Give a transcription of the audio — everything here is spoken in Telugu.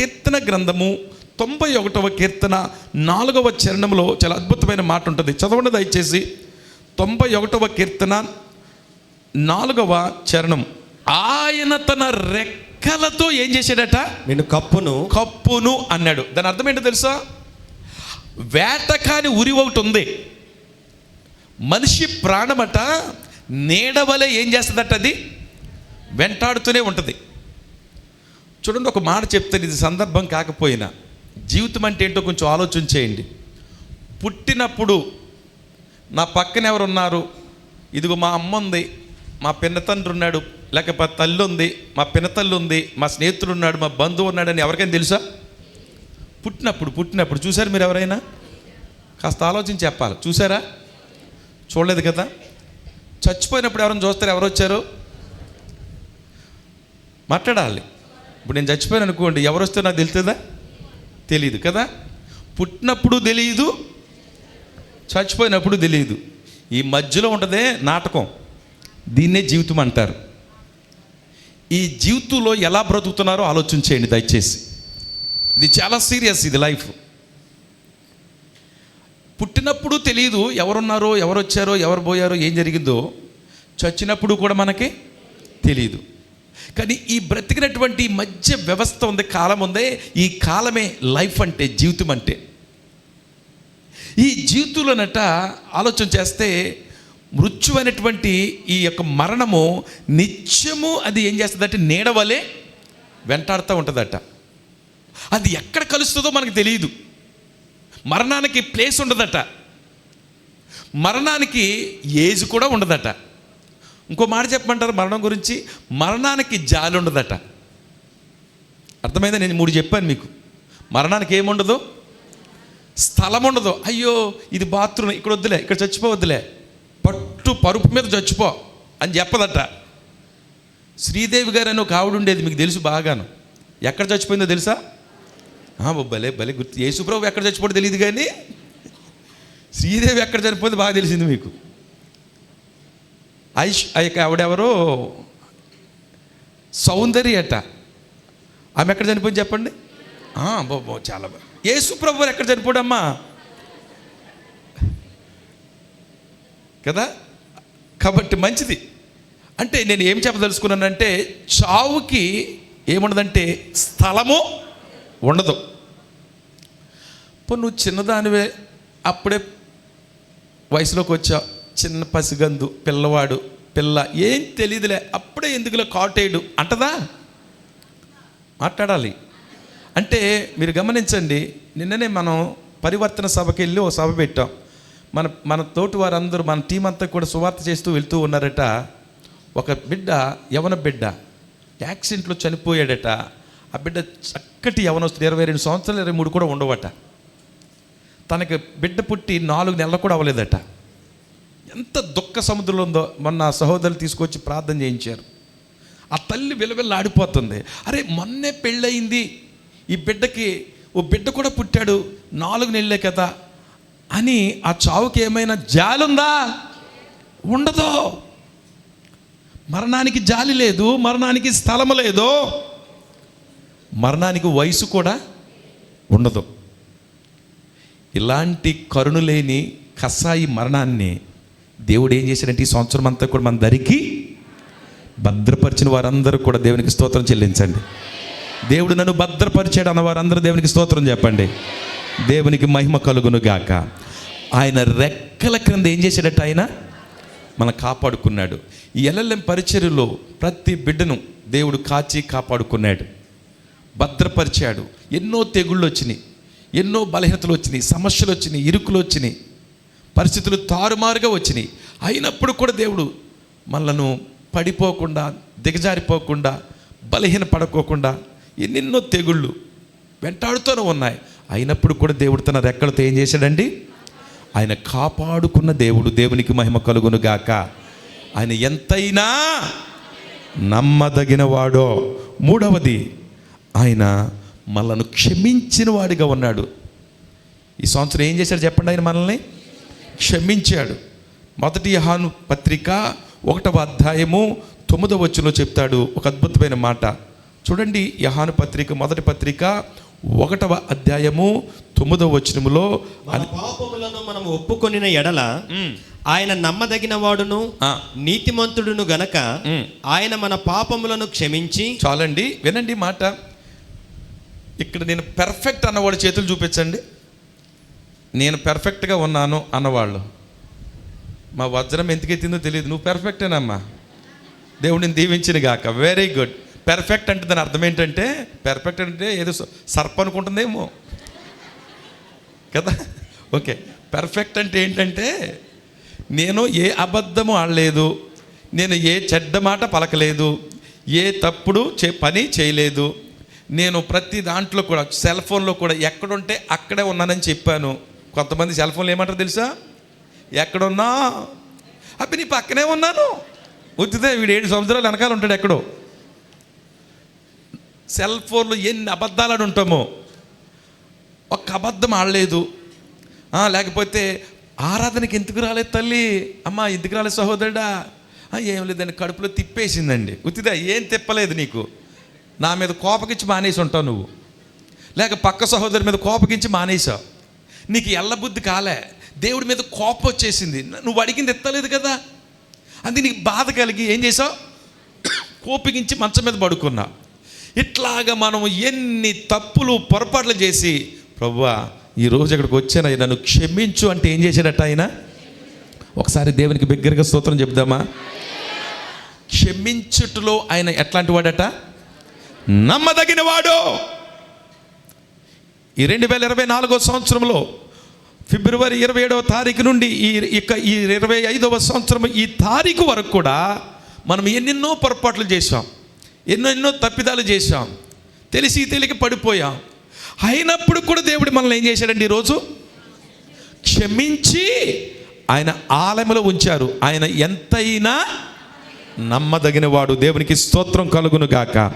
కీర్తన గ్రంథము తొంభై ఒకటవ కీర్తన నాలుగవ చరణంలో చాలా అద్భుతమైన మాట ఉంటుంది. చదవండి దయచేసి. తొంభై ఒకటవ కీర్తన నాలుగవ చరణం. ఆయన తన రెక్కలతో ఏం చేశాడట? నేను కప్పును కప్పును అన్నాడు. దాని అర్థం ఏంటో తెలుసా? వేటకాని ఉరి ఒకటి ఉంది. మనిషి ప్రాణమట నీడవలే ఏం చేస్తుందట అది? వెంటాడుతూనే ఉంటుంది. చూడండి ఒక మాట చెప్తాను ఇది సందర్భం కాకపోయినా. జీవితం అంటే ఏంటో కొంచెం ఆలోచన చేయండి. పుట్టినప్పుడు నా పక్కన ఎవరున్నారు? ఇదిగో మా అమ్మ ఉంది మా పిన్నతండ్రి ఉన్నాడు లేకపోతే తల్లి ఉంది మా పిన్నతల్లి ఉంది మా స్నేహితుడు ఉన్నాడు మా బంధువు ఉన్నాడని ఎవరికైనా తెలుసా? పుట్టినప్పుడు పుట్టినప్పుడు చూశారు మీరు ఎవరైనా? కాస్త ఆలోచించి చెప్పాలి. చూసారా చూడలేదు కదా? చచ్చిపోయినప్పుడు ఎవరైనా చూస్తారు? ఎవరు వచ్చారు? మాట్లాడాలి. ఇప్పుడు నేను చచ్చిపోయాను అనుకోండి ఎవరు వస్తే నాకు తెలుస్తుందా? తెలియదు కదా? పుట్టినప్పుడు తెలియదు చచ్చిపోయినప్పుడు తెలియదు ఈ మధ్యలో ఉంటుందే నాటకం. దీన్నే జీవితం అంటారు. ఈ జీవితంలో ఎలా బ్రతుకుతున్నారో ఆలోచన చేయండి దయచేసి. ఇది చాలా సీరియస్ ఇది లైఫ్. పుట్టినప్పుడు తెలియదు ఎవరున్నారో ఎవరు వచ్చారో ఎవరు పోయారో ఏం జరిగిందో చచ్చినప్పుడు కూడా మనకి తెలియదు కానీ ఈ బ్రతికినటువంటి మధ్య వ్యవస్థ ఉంది కాలం ఉందే. ఈ కాలమే లైఫ్ అంటే జీవితం అంటే. ఈ జీవితంలోనట ఆలోచన చేస్తే మృత్యు అనేటువంటి ఈ యొక్క మరణము నిత్యము అది ఏం చేస్తుందంటే నీడవలే వెంటాడుతూ ఉంటుందట. అది ఎక్కడ కలుస్తుందో మనకు తెలియదు. మరణానికి ప్లేస్ ఉండదట. మరణానికి ఏజ్ కూడా ఉండదట. ఇంకో మాట చెప్పమంటారు మరణం గురించి? మరణానికి జాలి ఉండదట. అర్థమైందా? నేను మూడు చెప్పాను మీకు. మరణానికి ఏముండదు? స్థలం ఉండదు. అయ్యో ఇది బాత్రూమ్ ఇక్కడ వద్దులే ఇక్కడ చచ్చిపోవద్దులే పట్టు పరుపు మీద చచ్చిపో అని చెప్పదట. శ్రీదేవి గారు అని ఒక ఆవిడ ఉండేది మీకు తెలుసు బాగాను. ఎక్కడ చచ్చిపోయిందో తెలుసా? భలే భలే గుర్తు. యేసుప్రభు ఎక్కడ చచ్చిపోతే తెలియదు కానీ శ్రీదేవి ఎక్కడ చనిపోయిందో బాగా తెలిసింది మీకు. ఐష్ ఆవిడెవరో? సౌందర్య అట. ఆమె ఎక్కడ చనిపోయింది చెప్పండి? ఆ, బో బో, చాలా బా యేసుప్రభు వారు ఎక్కడ చనిపోడమ్మా? కదా? కాబట్టి మంచిది. అంటే నేను ఏం చెప్పదలుచుకున్నానంటే చావుకి ఏముండదంటే స్థలము ఉండదు. ఇప్పుడు నువ్వు చిన్నదానివే అప్పుడే వయసులోకి వచ్చావు చిన్న పసిగందు పిల్లవాడు పిల్ల ఏం తెలియదులే అప్పుడే ఎందుకులే కాటేయడు అంటదా? మాట్లాడాలి. అంటే మీరు గమనించండి నిన్ననే మనం పరివర్తన సభకి వెళ్ళి ఓ సభ పెట్టాం. మన మన తోటి వారందరూ మన టీం అంతా కూడా సువార్త చేస్తూ వెళ్తూ ఉన్నారట. ఒక బిడ్డ యవన బిడ్డ యాక్సిడెంట్లో చనిపోయాడట. ఆ బిడ్డ చక్కటి యవనస్తుడు ఇరవై రెండు సంవత్సరాలు ఇరవై మూడు కూడా ఉండవట. తనకి బిడ్డ పుట్టి నాలుగు నెలలు కూడా అవ్వలేదట. ఎంత దుఃఖ సముద్రంలో ఉందో మొన్న సహోదరులు తీసుకొచ్చి ప్రార్థన చేయించారు. ఆ తల్లి విలవిల్లాడిపోతుంది. అరే మొన్నే పెళ్ళయింది. ఈ బిడ్డకి ఓ బిడ్డ కూడా పుట్టాడు. నాలుగు నెలలే కదా అని ఆ చావుకి ఏమైనా జాలుందా? ఉండదు. మరణానికి జాలి లేదు మరణానికి స్థలము లేదు. మరణానికి వయసు కూడా ఉండదు. ఇలాంటి కరుణ లేని కసాయి మరణాన్ని దేవుడు ఏం చేశాడంటే ఈ సంవత్సరం అంతా కూడా మన దరికి భద్రపరిచిన వారందరూ కూడా దేవునికి స్తోత్రం చెల్లించండి. దేవుడు నన్ను భద్రపరిచాడు అన్న వారందరూ దేవునికి స్తోత్రం చెప్పండి. దేవునికి మహిమ కలుగును గాక. ఆయన రెక్కల క్రింద ఏం చేశాడట ఆయన? మన కాపాడుకున్నాడు. ఈ ఎల్ఎల్ఎం పరిచర్యలో ప్రతి బిడ్డను దేవుడు కాచి కాపాడుకున్నాడు. భద్రపరిచాడు. ఎన్నో తెగుళ్ళు వచ్చినాయి. ఎన్నో బలహీనతలు వచ్చినాయి. సమస్యలు వచ్చినాయి. ఇరుకులు వచ్చినాయి. పరిస్థితులు తారుమారుగా వచ్చినాయి. అయినప్పుడు కూడా దేవుడు మనలను పడిపోకుండా దిగజారిపోకుండా బలహీన పడుకోకుండా ఎన్నెన్నో తెగుళ్ళు వెంటాడుతూనే ఉన్నాయి. అయినప్పుడు కూడా దేవుడు తన రెక్కలతో ఏం చేశాడండి? ఆయన కాపాడుకున్న దేవుడు దేవునికి మహిమ కలుగును గాక. ఆయన ఎంతైనా నమ్మదగిన వాడో మూడవది ఆయన మనల్ని క్షమించిన వాడిగా ఉన్నాడు. ఈ సంవత్సరం ఏం చేశాడు చెప్పండి ఆయన మనల్ని? క్షమించాడు. మొదటి హాను పత్రిక ఒకటవ అధ్యాయము తొమ్మిదవ వచ్చులో చెప్తాడు ఒక అద్భుతమైన మాట. చూడండి యహాను పత్రిక మొదటి పత్రిక ఒకటవ అధ్యాయము తొమ్మిదవ వచనములో పాపములను మనం ఒప్పుకొనిన ఎడల ఆయన నమ్మదగిన వాడును. నీతిమంతుడును గనక. ఆయన మన పాపములను క్షమించి చాలండి వినండి మాట. ఇక్కడ నేను పెర్ఫెక్ట్ అన్నవాడు చేతులు చూపించండి. నేను పెర్ఫెక్ట్గా ఉన్నాను అన్నవాళ్ళు. మా వజ్రం ఎందుకెత్తిందో తెలియదు. నువ్వు పెర్ఫెక్టేనమ్మా దేవుడిని దీవించింది గాక. వెరీ గుడ్ పెర్ఫెక్ట్ అంటే దాని అర్థం ఏంటంటే పెర్ఫెక్ట్ అంటే ఏదో స- సర్ప అనుకుంటుందేమో. కదా? ఓకే పెర్ఫెక్ట్ అంటే ఏంటంటే నేను ఏ అబద్ధము ఆడలేదు నేను ఏ చెడ్డ మాట పలకలేదు ఏ తప్పుడు చే పని చేయలేదు నేను ప్రతి దాంట్లో కూడా సెల్ ఫోన్లో కూడా ఎక్కడుంటే అక్కడే ఉన్నానని చెప్పాను. కొంతమంది సెల్ ఫోన్లు ఏమంటారు తెలుసా? ఎక్కడున్నా? అప్పుడు నీ పక్కనే ఉన్నాను. ఉత్తితే వీడు ఏడు సంవత్సరాలు వెనకాల ఉంటాడు ఎక్కడో. సెల్ ఫోన్లు ఎన్ని అబద్ధాలు అని ఉంటామో. ఒక్క అబద్ధం ఆడలేదు. లేకపోతే ఆరాధనకి ఎందుకు రాలేదు తల్లి? అమ్మా ఎందుకు రాలేదు సహోదరుడా? ఏం లేదండి కడుపులో తిప్పేసిందండి. ఉత్తిదా ఏం తిప్పలేదు నీకు? నా మీద కోపకిచ్చి మానేసి ఉంటావు నువ్వు. లేక పక్క సహోదరి మీద కోపకించి మానేసావు. నీకు ఎల్లబుద్ధి కాలే. దేవుడి మీద కోపం వచ్చేసింది. నువ్వు అడిగింది ఎత్తలేదు కదా. అందుకే నీకు బాధ కలిగి ఏం చేసావు కోపగించి మంచం మీద పడుకున్నా. ఇట్లాగా మనం ఎన్ని తప్పులు పొరపాట్లు చేసి ప్రభువా ఈరోజు ఇక్కడికి వచ్చాను నన్ను క్షమించు అంటే ఏం చేశాడట ఆయన? ఒకసారి దేవునికి బిగ్గరగా స్తోత్రం చెప్దామా? క్షమించుటలో ఆయన ఎట్లాంటి వాడట? నమ్మదగిన వాడు ఈ రెండు వేల ఇరవై నాలుగో సంవత్సరంలో ఫిబ్రవరి ఇరవై ఏడవ తారీఖు నుండి ఈ ఇక ఈ ఇరవై ఐదవ సంవత్సరం ఈ తారీఖు వరకు కూడా మనం ఎన్నెన్నో పొరపాట్లు చేసాం ఎన్నెన్నో తప్పిదాలు చేసాం తెలిసి తెలియక పడిపోయాం. అయినప్పుడు కూడా దేవుడు మనల్ని ఏం చేశాడండి ఈరోజు? క్షమించి ఆయన ఆలయంలో ఉంచారు. ఆయన ఎంతైనా నమ్మదగిన వాడు దేవునికి స్తోత్రం కలుగును గాక.